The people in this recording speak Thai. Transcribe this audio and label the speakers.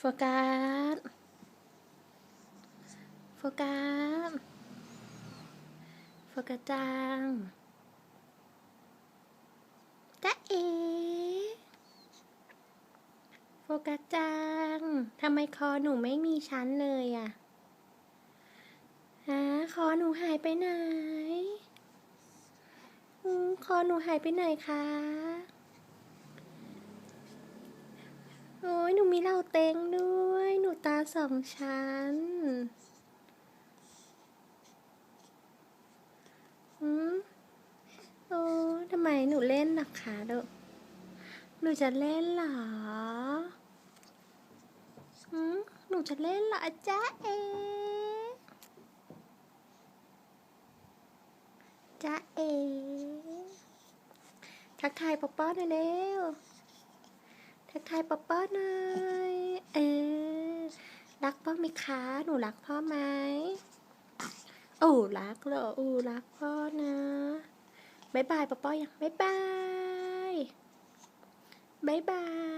Speaker 1: โฟกัส โฟกัส โฟกัสจังจ๊ะเอ โฟกัสจัง ทำไมคอหนูไม่มีชั้นเลยอะฮะคอหนูหายไปไหนอืมคอหนูหายไปไหนคะ โอ้ย หนูมีเหล่าเต็งด้วย หนูตาสองชั้น อืมโอ้ทำไมหนูเล่นล่ะคะลูกหนูจะเล่นเหรออืมหนูจะเล่นเหรอจ๊ะเอจ๊ะเอทักทายป๊อปป้อหน่อยเร็ว ทายป๊อปป้อหน่อยเออรักพ่อไหมคะ หนูรักพ่อไหมโอ้รักเหรอโอ้รักพ่อนะบายบายป๊อปป้อยังบายบายบายบาย